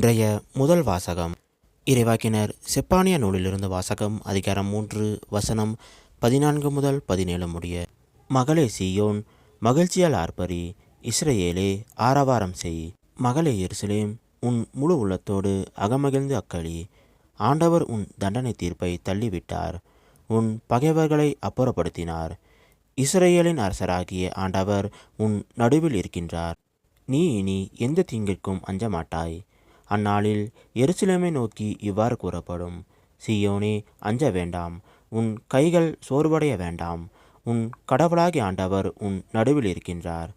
இன்றைய முதல் வாசகம். இறைவாக்கினர் செப்பானிய நூலிலிருந்து வாசகம் அதிகாரம் மூன்று வசனம் பதினான்கு முதல் பதினேழு முடிய. மகளே சியோன் மகிழ்ச்சியால் ஆர்ப்பரி இஸ்ரேலே ஆரவாரம் செய். மகளே எருசலேம் உன் முழு உள்ளத்தோடு அகமகிழ்ந்து அக்களி. ஆண்டவர் உன் தண்டனை தீர்ப்பை தள்ளிவிட்டார் உன் பகைவர்களை அப்புறப்படுத்தினார். இஸ்ரேலின் அரசராகிய ஆண்டவர் உன் நடுவில் இருக்கின்றார். நீ இனி எந்த தீங்கிற்கும் அஞ்ச மாட்டாய் அந்நாளில் எருசலேமை நோக்கி இவ்வாறு கூறப்படும். சியோனே அஞ்ச வேண்டாம். உன் கைகள் சோர்வடைய வேண்டாம். உன் கடவுளாகி ஆண்டவர் உன் நடுவில் இருக்கின்றார்.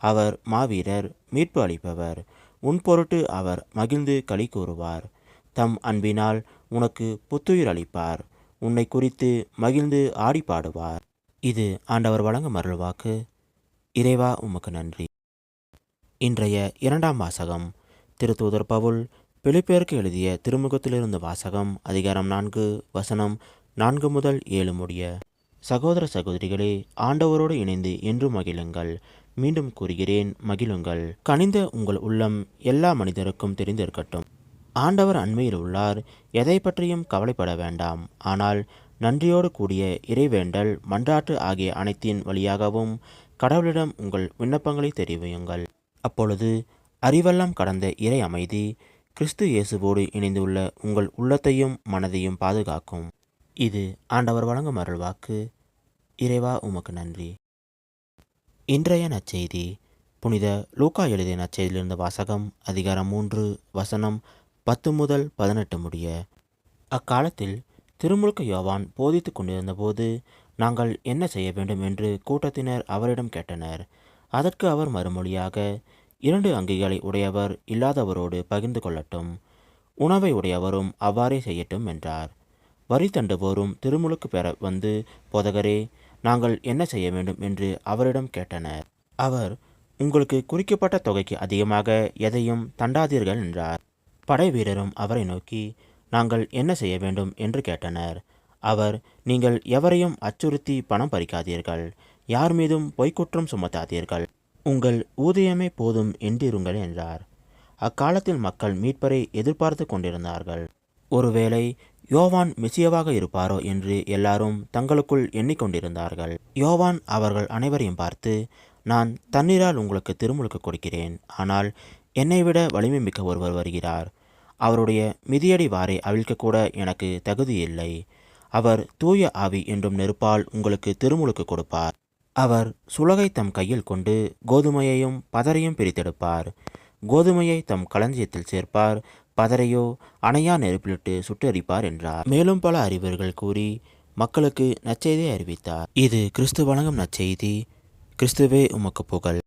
அவர் மாவீரர் மீட்பு அளிப்பவர். உன் பொருட்டு அவர் மகிழ்ந்து களி கூறுவார். தம் அன்பினால் உனக்கு புத்துயிர் அளிப்பார். உன்னை குறித்து மகிழ்ந்து ஆடி பாடுவார். இது ஆண்டவர் வழங்கும் அருள்வாக்கு. இறைவா உமக்கு நன்றி. இன்றைய இரண்டாம் வாசகம். திருத்தூதர் பவுல் பிலிப்பேருக்கு எழுதிய திருமுகத்திலிருந்து வாசகம் அதிகாரம் நான்கு வசனம் நான்கு முதல் ஏழு முடிய. சகோதர சகோதரிகளே ஆண்டவரோடு இணைந்து என்று மகிழுங்கள். மீண்டும் கூறுகிறேன் மகிழுங்கள். கனிந்த உங்கள் உள்ளம் எல்லா மனிதருக்கும் தெரிந்திருக்கட்டும். ஆண்டவர் அண்மையில் உள்ளார் எதை பற்றியும் கவலைப்பட வேண்டாம். ஆனால் நன்றியோடு கூடிய இறைவேண்டல் மன்றாட்டு ஆகிய அனைத்தின் வழியாகவும் கடவுளிடம் உங்கள் விண்ணப்பங்களை தெரிவியுங்கள். அப்பொழுது அறிவெல்லாம் கடந்த இறை அமைதி கிறிஸ்து இயேசுவோடு இணைந்துள்ள உங்கள் உள்ளத்தையும் மனதையும் பாதுகாக்கும். இது ஆண்டவர் வழங்கும் அருள்வாக்கு. இறைவா உமக்கு நன்றி. இன்றைய நற்செய்தி புனித லூக்கா எழுதிய நற்செய்தியிலிருந்து வாசகம் அதிகாரம் மூன்று வசனம் பத்து முதல் பதினெட்டு முடிய. அக்காலத்தில் திருமுழுக்க யோவான் போதித்துக் கொண்டிருந்தபோது நாங்கள் என்ன செய்ய வேண்டும்? என்று கூட்டத்தினர் அவரிடம் கேட்டனர். அதற்கு அவர் மறுமொழியாக இரண்டு அங்கிகளை உடையவர் இல்லாதவரோடு பகிர்ந்து கொள்ளட்டும். உணவை உடையவரும் அவ்வாறே செய்யட்டும் என்றார். வரி தண்டுவோரும் திருமுழுக்கு பெற வந்து போதகரே நாங்கள் என்ன செய்ய வேண்டும்? என்று அவரிடம் கேட்டனர். அவர் உங்களுக்கு குறிக்கப்பட்ட தொகைக்கு அதிகமாக எதையும் தண்டாதீர்கள் என்றார். படை வீரரும் அவரை நோக்கி நாங்கள் என்ன செய்ய வேண்டும்? என்று கேட்டனர். அவர் நீங்கள் எவரையும் அச்சுறுத்தி பணம் பறிக்காதீர்கள். யார் மீதும் பொய்க்குற்றம் சுமத்தாதீர்கள். உங்கள் ஊதியமே போதும் என்றிருங்கள் என்றார். அக்காலத்தில் மக்கள் மீட்பரை எதிர்பார்த்து கொண்டிருந்தார்கள். ஒருவேளை யோவான் மிசியவாக இருப்பாரோ என்று எல்லாரும் தங்களுக்குள் எண்ணிக்கொண்டிருந்தார்கள். யோவான் அவர்கள் அனைவரையும் பார்த்து நான் தண்ணீரால் உங்களுக்கு திருமுழுக்கு கொடுக்கிறேன். ஆனால் என்னை விட வலிமை மிக்க ஒருவர் வருகிறார். அவருடைய மிதியடி வாரை அவிழ்க்கக்கூட எனக்கு தகுதி இல்லை. அவர் தூய ஆவி என்றும் நெருப்பால் உங்களுக்கு திருமுழுக்கு கொடுப்பார். அவர் சுலகை தம் கையில் கொண்டு கோதுமையையும் பதரையும் பிரித்தெடுப்பார். கோதுமையை தம் களஞ்சியத்தில் சேர்ப்பார். பதரையோ அணையா நெருப்பிலிட்டு சுட்டெரிப்பார் என்றார். மேலும் பல அறிவர்கள் கூறி மக்களுக்கு நற்செய்தியை அறிவித்தார். இது கிறிஸ்து வழங்கும் நற்செய்தி. கிறிஸ்துவே உமக்கு புகழ்.